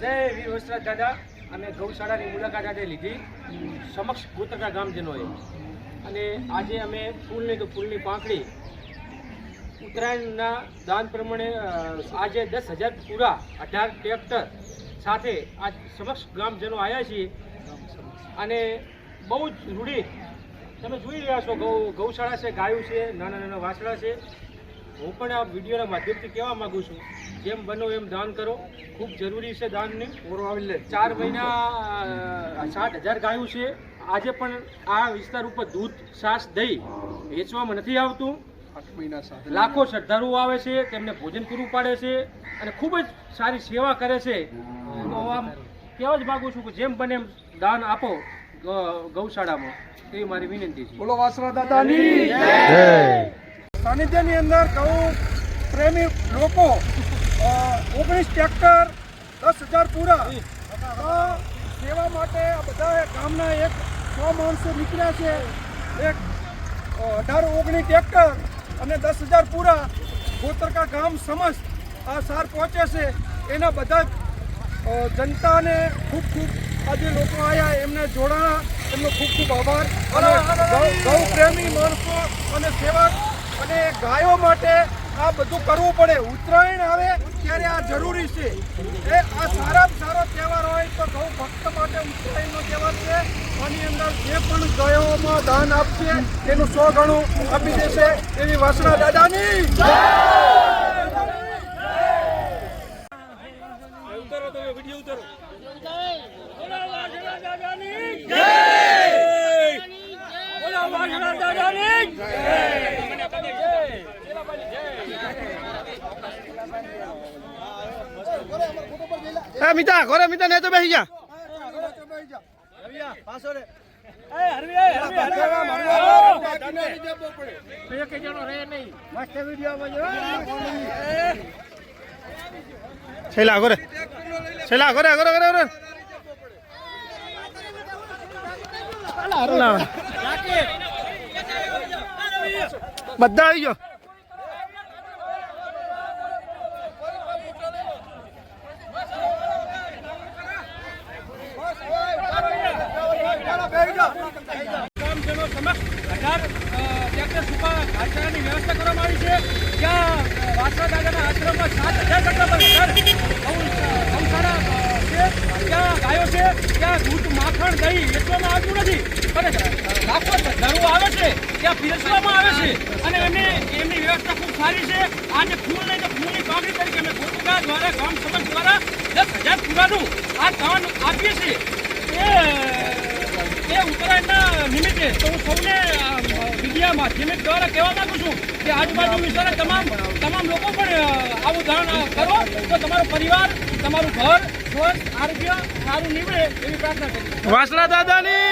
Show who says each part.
Speaker 1: જય વીર વસ્ત્રાજ દાદા અમે ગૌશાળાની મુલાકાત આજે લીધી. સમક્ષ ગોતરકા ગામજનોએ. અને આજે અમે ફૂલની તો ફૂલની પાંખડી. ઉત્તરાયણના દાન પ્રમાણે આજે દસ હજાર પૂરા અઢાર ટ્રેક્ટર સાથે આ સમક્ષ ગામજનો આવ્યા છીએ. અને બહુ જ રૂઢી તમે જોઈ રહ્યા છો ગૌ, ગૌશાળા છે, ગાયું છે, નાના નાના વાસણા છે. હું પણ આ વિડીયોના માધ્યમથી કહેવા માંગુ છું જેમ બનો એમ દાન કરો. ખૂબ જરૂરી છે દાનની. ચાર મહિના સાત હજાર ગાયું છે. આજે પણ આ વિસ્તાર ઉપર દૂધ છાશ દહીં વેચવામાં નથી આવતું. લાખો શ્રદ્ધાળુઓ આવે છે તેમને ભોજન પૂરું પાડે છે અને ખૂબ જ સારી સેવા કરે છે. તો આમ કહેવા જ માગું છું કે જેમ બને એમ દાન આપો ગૌશાળામાં. તેવી મારી વિનંતી છે.
Speaker 2: બોલો વાસરા દાદાની. સાનિધ્યની અંદર ગૌ પ્રેમી લોકો ઓગણીસ ટ્રેક્ટર, દસ હજાર પૂરા. સેવા માટે આ બધા ગામના એક સો માણસો નીકળ્યા છે. એક અઢાર ઓગણીસ ટ્રેક્ટર અને દસ હજાર પૂરા. ગોતરકા ગામ સમસ્ત આ સાર પહોંચે છે. એના બધા જ જનતાને ખૂબ ખૂબ આજે લોકો આવ્યા એમને જોડાણા. એમનો ખૂબ ખૂબ આભાર. અને ગૌ- પ્રેમી માણસો અને સેવક અને ગાયો માટે આ બધું કરવું પડે. ઉત્તરાયણ આવે ત્યારે આ જરૂરી છે. એ આ સારામાં સારો તહેવાર હોય તો ગૌ ભક્ત માટે ઉત્તરાયણનો તહેવાર છે. આની અંદર જે પણ ગાયોમાં દાન આપશે, એનું સો ગણું આપી દેશે એવી વાસણા દાદાની.
Speaker 3: એ મિતા ઘરે મિતા ને તો બેસી જા. છેલ્લા ઘરે. છેલ્લા ઘરે ઘરે ઘરે ઘરે. બધા આવી ગયો.
Speaker 1: સમક્ષ અઢાર સુપા ઘાસચારાની વ્યવસ્થા કરવામાં આવી છે. જ્યાં વાસણા દાદાના આશ્રમમાં સાત હજાર કરતા પણ છે. ત્યાં ગાયો છે, ત્યાં દૂધ, માખણ, દહીં વેચવામાં આવતું નથી. અને લાખો શ્રદ્ધાળુઓ આવે છે, ત્યાં પીરસવામાં આવે છે. અને એમને, એમની વ્યવસ્થા ખૂબ સારી છે. આજે ફૂલ નહીં તો ફૂલની પાઘડી તરીકે અમે ગોતુકા દ્વારા, ગામ સમાજ દ્વારા દસ હજાર પૂરાનું આ દાન આપીએ છીએ. એ ઉત્તરાયણના નિમિત્તે તો હું સૌને મીડિયામાં મીડિયા માધ્યમિક દ્વારા કહેવા માંગુ છું કે આજુબાજુ વિસ્તારના તમામ તમામ લોકો પણ આવું દાન કરો. તો તમારો પરિવાર, તમારું ઘર, સ્વસ્થ, આરોગ્ય, સારું નીવડે એવી પ્રાર્થના કરી
Speaker 3: વાસણા દાદાની